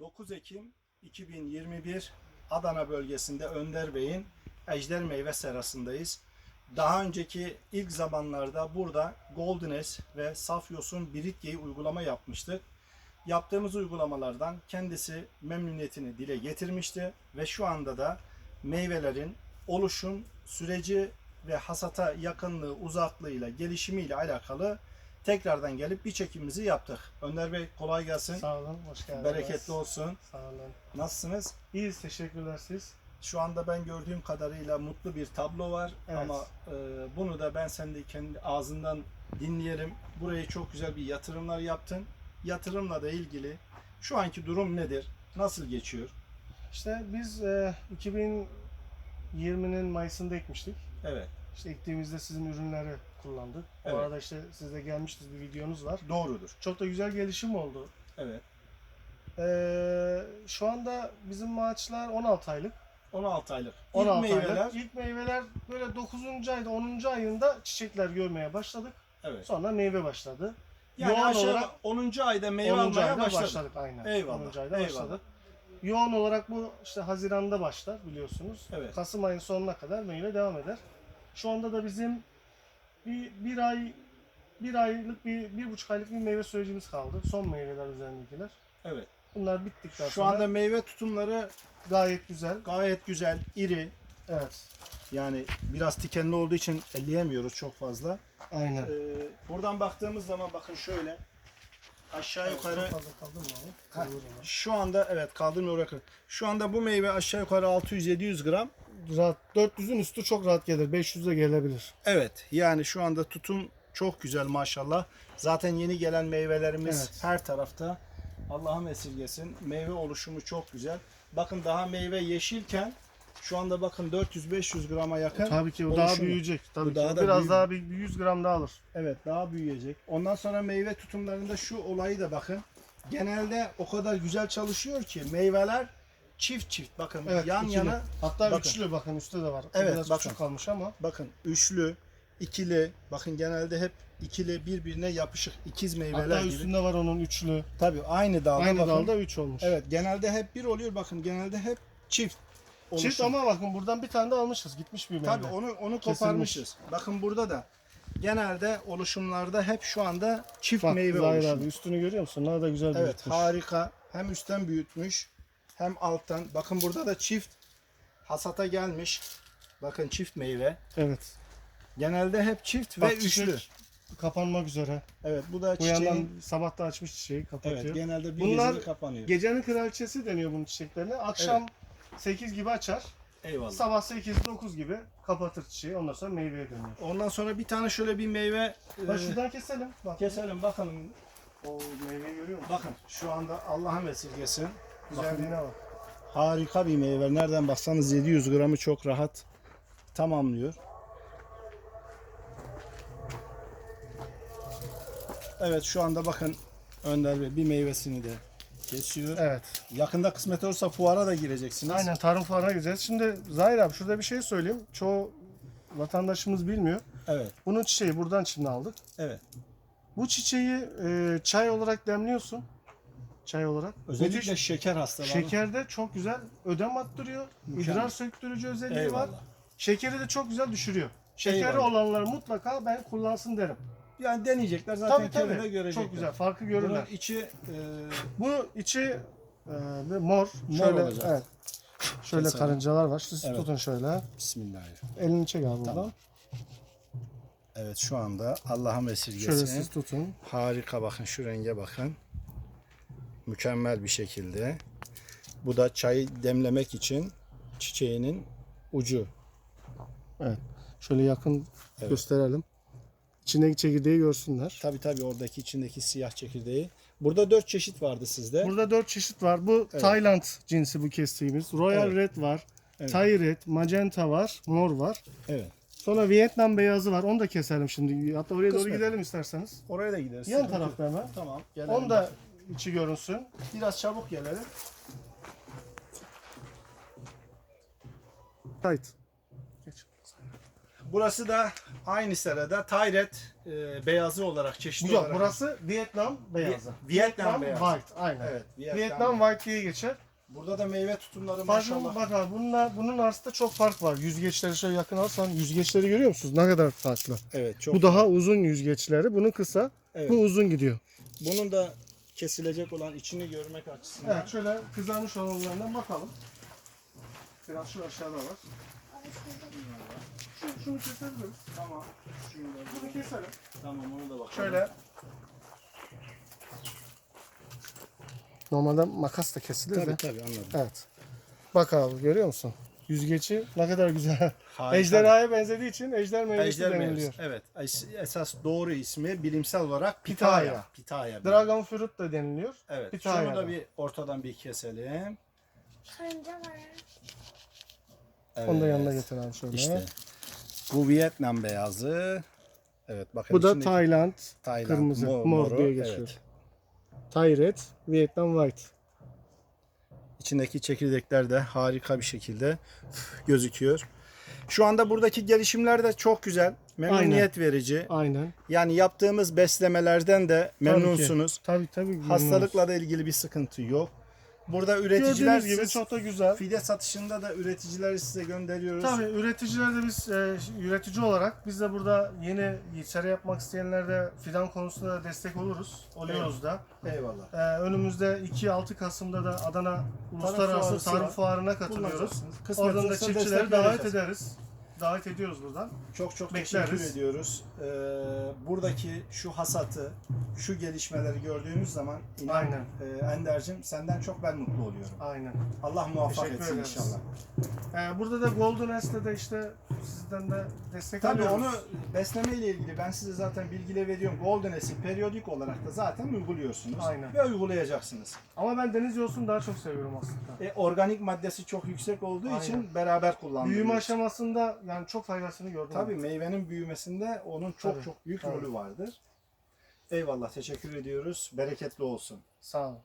9 Ekim 2021 Adana bölgesinde Önder Bey'in Ejder Meyve Serası'ndayız. Daha önceki ilk zamanlarda burada Goldenes ve Safyos'un Biritge'yi uygulama yapmıştık. Yaptığımız uygulamalardan kendisi memnuniyetini dile getirmişti ve şu anda da meyvelerin oluşum süreci ve hasata yakınlığı, uzaklığıyla, gelişimiyle alakalı tekrardan gelip bir çekimimizi yaptık. Önder Bey kolay gelsin. Sağ olun, hoş geldiniz. Bereketli olsun. Sağ olun. Nasılsınız? İyiyiz, teşekkürler siz. Şu anda ben gördüğüm kadarıyla mutlu bir tablo var Evet. ama e, bunu da ben senin de kendi ağzından dinleyelim. Buraya çok güzel bir yatırımlar yaptın. Yatırımla da ilgili şu anki durum nedir? Nasıl geçiyor? İşte biz e, 2020'nin Mayıs'ında ekmiştik. Evet. İşte ektiğimizde sizin ürünleri kullandık. O Evet. arada işte siz de gelmiştiniz, bir videonuz var. Doğrudur. Çok da güzel gelişim oldu. Evet. E, şu anda bizim ağaçlar 16 aylık. 16 aylık. İlk 16 meyveler. aylık. İlk meyveler böyle 9. ayda, 10. ayında çiçekler görmeye başladık. Evet. Sonra meyve başladı. Yani Yoğun aşağı olarak 10. ayda meyve 10. almaya ayda başladı. başladık aynen. Eyvallah, 10. ayda eyvallah. başladık. Yoğun olarak bu işte Haziran'da başlar biliyorsunuz. Evet. Kasım ayın sonuna kadar meyve devam eder. Şu anda da bizim bir, bir ay bir aylık bir, bir buçuk aylık bir meyve sürecimiz kaldı. Son meyveler üzerindekiler. Evet. Bunlar bittikten Şu sonra anda meyve tutumları gayet güzel. gayet güzel, iri. Evet. Yani biraz tikenli olduğu için elleyemiyoruz çok fazla. Aynen. Ee, buradan baktığımız zaman bakın şöyle aşağı yukarı Çok fazla kaldı mı abi? Ha, şu anda evet kaldırmıyor bırakın. Şu anda bu meyve aşağı yukarı 600-700 gram. Rahat 400'ün üstü çok rahat gelir. 500'e gelebilir. Evet yani şu anda tutum çok güzel maşallah. Zaten yeni gelen meyvelerimiz Evet. her tarafta. Allah'ım esirgesin. Meyve oluşumu çok güzel. Bakın daha meyve yeşilken şu anda bakın 400-500 grama yakın. Tabii ki o daha oluşumu. büyüyecek. Tabii Bu ki. daha da Biraz büyür. daha bir 100 gram daha alır. Evet daha büyüyecek. Ondan sonra meyve tutumlarında şu olayı da bakın. Genelde o kadar güzel çalışıyor ki meyveler çift çift bakın Evet, yan ikili. yana Hatta Bakın. üçlü bakın üstte de var. O Evet, Biraz bakın. küçük kalmış ama. bakın üçlü, ikili bakın genelde hep ikili birbirine yapışık ikiz meyveler Hatta gibi. üstünde var onun üçlü. Tabii aynı dalda Aynı bakın. dalda üç olmuş. Evet genelde hep bir oluyor bakın genelde hep çift. oluşum. Çift ama bakın buradan bir tane de almışız. Gitmiş bir meyve. Tabii onu onu koparmışız. Bakın burada da genelde oluşumlarda hep şu anda çift Bak meyve Zahir oluşumu. abi üstünü görüyor musun? Ne kadar güzel Evet büyütmüş. harika. Hem üstten büyütmüş hem alttan. Bakın burada da çift hasata gelmiş. Bakın çift meyve. Evet. Genelde hep çift Bak ve çiçek üçlü. Kapanmak üzere. Evet bu da Bu yandan çiçeğin sabah da açmış çiçeği kapatıyor. evet genelde bir Bunlar kapanıyor. Gecenin kraliçesi deniyor bunun çiçeklerine. Akşam 8 gibi açar. Eyvallah. Sabah 8-9 gibi kapatır çiçeği. Ondan sonra meyveye dönüyor. Ondan sonra bir tane şöyle bir meyve Bak e, şuradan keselim. Bak. keselim bakalım. O meyveyi görüyor musun? Bakın şu anda Allah'ın esirgesin. Güzelliğine bak. Harika bir meyve. Nereden baksanız 700 gramı çok rahat tamamlıyor. Evet şu anda bakın Önder Bey bir meyvesini de kesiyor. Evet. Yakında kısmet olursa fuara da gireceksiniz. Aynen tarım fuarına gideceğiz. Şimdi Zahir abi şurada bir şey söyleyeyim. Çoğu vatandaşımız bilmiyor. Evet. Bunun çiçeği buradan şimdi aldık. Evet. Bu çiçeği e, çay olarak demliyorsun. Çay olarak. Özellikle Müthiş. şeker hastaları. Şekerde çok güzel ödem attırıyor. Mükemmel. İdrar söktürücü özelliği Eyvallah. var. Şekeri de çok güzel düşürüyor. Şekeri Eyvallah. olanlar mutlaka ben kullansın derim. Yani deneyecekler zaten Tabii tabii. görecekler. Çok güzel. Farkı Bunun görürler. içi e, Bu içi e, mor. Mor şöyle, olacak. Evet. Şöyle Keselim. karıncalar var. Siz Evet. tutun şöyle. Bismillahirrahmanirrahim. Elini çek abi buradan. Evet şu anda Allah'ım esirgesin. Şöyle siz tutun. Harika bakın şu renge bakın. Mükemmel bir şekilde. Bu da çayı demlemek için çiçeğinin ucu. Evet. Şöyle yakın Evet. gösterelim. İçindeki çekirdeği görsünler. Tabi tabi oradaki içindeki siyah çekirdeği. Burada dört çeşit vardı sizde. Burada dört çeşit var. Bu Tayland cinsi bu kestiğimiz. Royal Evet. Red var. Evet. Thai Red, Magenta var, Mor var. Evet. Sonra Vietnam beyazı var. Onu da keselim şimdi. Hatta oraya doğru Kısmet. gidelim isterseniz. Oraya da gideriz. Yan tarafta hemen. Tamam. Gelelim. Onu da içi görünsün. biraz çabuk gelelim. Tight. Geç. Burası da aynı sırada Tayret e, beyazı olarak çeşitli Yok olarak. burası Vietnam beyazı. Vietnam beyazı. White aynen. Evet, Vietnam, Vietnam White diye geçer. Burada da meyve tutumları Farklı maşallah. bak abi bununla, bunun arasında çok fark var. Yüzgeçleri şöyle yakın alsan yüzgeçleri görüyor musunuz? Ne kadar farklı. Evet, çok. Bu daha uzun yüzgeçleri. Bunun kısa. Evet. Bu uzun gidiyor. Bunun da kesilecek olan içini görmek açısından. Evet şöyle kızarmış olanlarından bakalım. Biraz şu aşağıda var. Şunu, şunu kesebiliriz. Tamam. Şunu da- Bunu keselim. Tamam onu da bakalım. Şöyle. Normalde makas da kesilir Tabii de. tabii anladım. Evet. Bak abi görüyor musun? Yüzgeci ne kadar güzel. Harika. Ejderhaya benzediği için ejder meyvesi Ejder deniliyor. meyvesi. Evet. Es- Esas doğru ismi bilimsel olarak Pitaya. pitaya. Pitaya. Dragon fruit da deniliyor. Evet. pitaya Şunu da. da bir ortadan bir keselim. Karınca var. Evet. Onu da yanına getir abi şöyle. İşte. Bu Vietnam beyazı. Evet bakın Bu da Tayland, Tayland, kırmızı, mor- mor, moru, diye geçiyor. evet. Thai red, Vietnam white. İçindeki çekirdekler de harika bir şekilde gözüküyor. Şu anda buradaki gelişimler de çok güzel. Memnuniyet verici. Aynen. Yani yaptığımız beslemelerden de memnunsunuz. Tabii tabii. Hastalıkla da ilgili bir sıkıntı yok. Burada üreticiler Gördüğünüz gibi siz çok da güzel. fide satışında da üreticileri size gönderiyoruz. Tabii üreticiler de biz e, üretici olarak biz de burada yeni sera yapmak isteyenler de fidan konusunda da destek oluruz. Oluyoruz da. Eyvallah. E, önümüzde 2-6 Kasım'da da Adana Uluslararası Tarım. Fuarı'na katılıyoruz. Kısmet Oradan da olursa çiftçileri destek davet vereceğiz. ederiz. Davet ediyoruz buradan. Çok çok Bekleriz. teşekkür ediyoruz. Ee, buradaki şu hasatı, şu gelişmeleri gördüğümüz zaman inan Aynen. e, Ender'cim senden çok ben mutlu oluyorum. Aynen. Allah muvaffak Teşekkür etsin ederiz. inşallah. E, burada da Golden S'te de işte sizden de destek Tabii alıyoruz. onu besleme ile ilgili ben size zaten bilgiyle veriyorum. Golden S'i periyodik olarak da zaten uyguluyorsunuz. Aynen. Ve uygulayacaksınız. Ama ben deniz yoğurtunu daha çok seviyorum aslında. E, organik maddesi çok yüksek olduğu Aynen. için beraber kullanılıyor. Büyüme aşamasında yani çok faydasını gördüm. Tabii meyvenin büyümesinde onun çok Tabii, çok büyük tabii. rolü vardır. Eyvallah teşekkür ediyoruz. Bereketli olsun. Sağ olun.